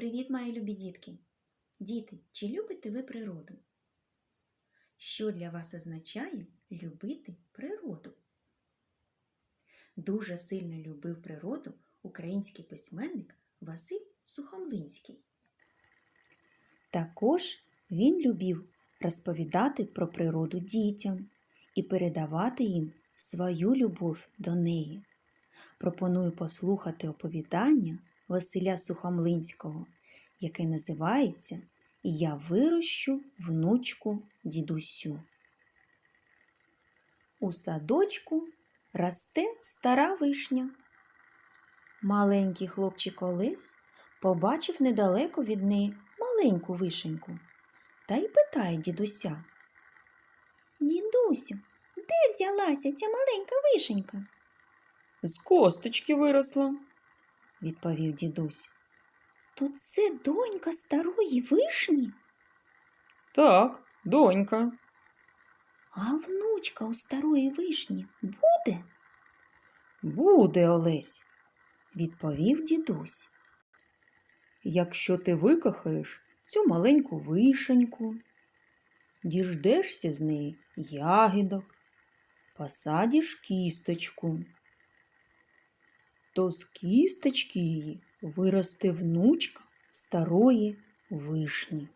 Привіт, мої любі дітки! Діти, чи любите ви природу? Що для вас означає любити природу? Дуже сильно любив природу український письменник Василь Сухомлинський. Також він любив розповідати про природу дітям і передавати їм свою любов до неї. Пропоную послухати оповідання Василя Сухомлинського, яке називається Я вирощу внучку дідусю. У садочку росте стара вишня. Маленький хлопчик Олесь побачив недалеко від неї маленьку вишеньку та й питає дідуся. Дідусю, де взялася ця маленька вишенька? З косточки виросла. Відповів дідусь. То це донька старої вишні, Так, донька. а внучка у старої вишні буде? Буде Олесь. відповів дідусь. Якщо ти викохаєш цю маленьку вишеньку, діждешся з неї ягідок, посадиш кісточку, то з кісточки її виросте внучка старої вишні.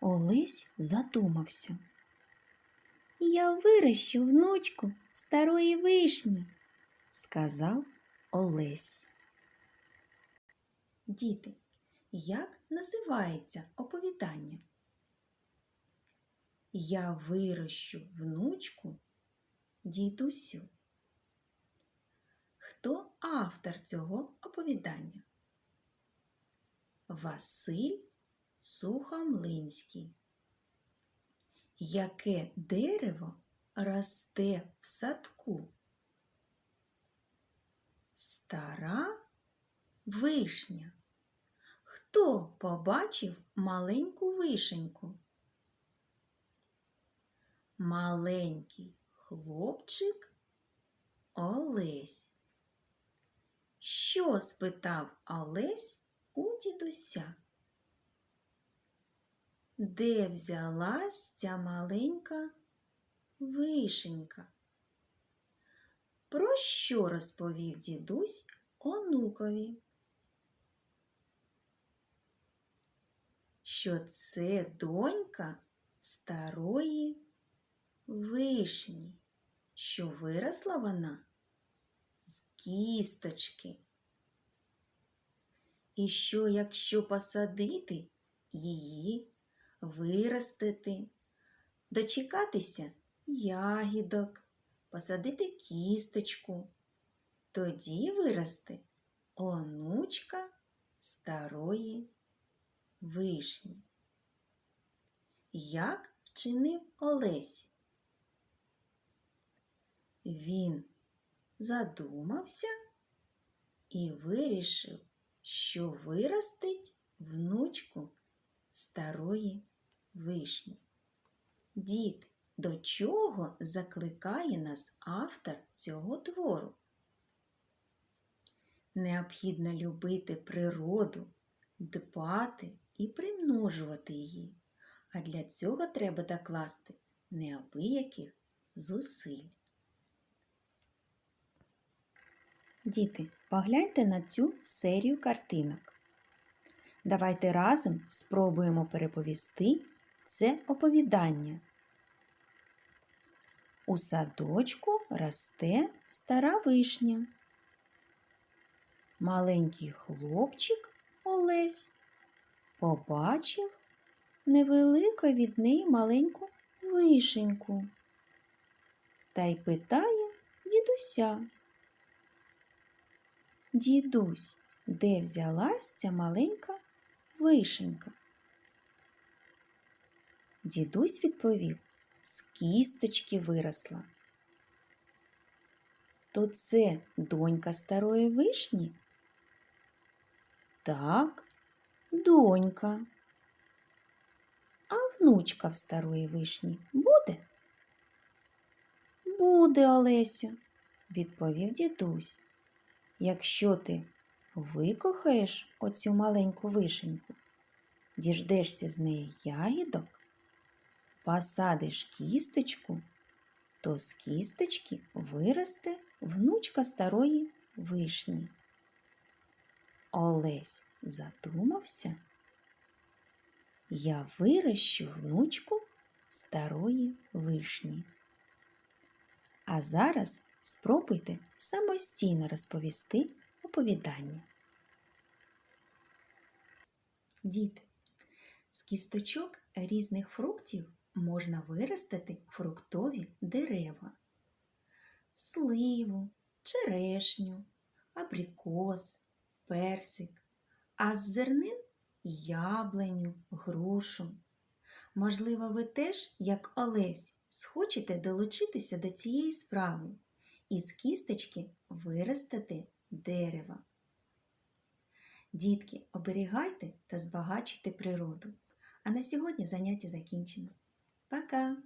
Олесь задумався. Я вирощу внучку старої вишні, сказав Олесь. Діти, як називається оповідання? Я вирощу внучку дідусю. Хто автор цього оповідання? Василь Сухомлинський. Яке дерево росте в садку? Стара вишня. Хто побачив маленьку вишеньку? Маленький хлопчик Олесь. Що спитав Олесь у дідуся? Де взялась ця маленька вишенька? Про що розповів дідусь онукові? Що це донька старої вишні, що виросла вона з кісточки. І що, якщо посадити її, виростити, дочекатися ягідок, посадити кісточку, тоді виросте онучка старої вишні. Як вчинив Олесь? Він задумався і вирішив, що виростить внучку старої вишні. Діти, до чого закликає нас автор цього твору? Необхідно любити природу, дбати і примножувати її, а для цього треба докласти неабияких зусиль. Діти, погляньте на цю серію картинок. Давайте разом спробуємо переповісти це оповідання. У садочку росте стара вишня. Маленький хлопчик Олесь побачив невелику від неї маленьку вишеньку та й питає дідуся. Дідусь, де взялась ця маленька вишенька? Дідусь відповів, з кісточки виросла. То це донька старої вишні? Так, донька. А внучка в старої вишні буде? Буде, Олесю, відповів дідусь. Якщо ти викохаєш оцю маленьку вишеньку, діждешся з неї ягідок, посадиш кісточку, то з кісточки виросте внучка старої вишні. Олесь задумався. Я вирощу внучку старої вишні. А зараз спробуйте самостійно розповісти оповідання. Діти, з кісточок різних фруктів можна виростити фруктові дерева, сливу, черешню, абрикос, персик, а з зернин яблуню, грушу. Можливо, ви теж, як Олесь, схочете долучитися до цієї справи і з кісточки виростити дерево. Дітки, оберігайте та збагачуйте природу. А на сьогодні заняття закінчено. Пока!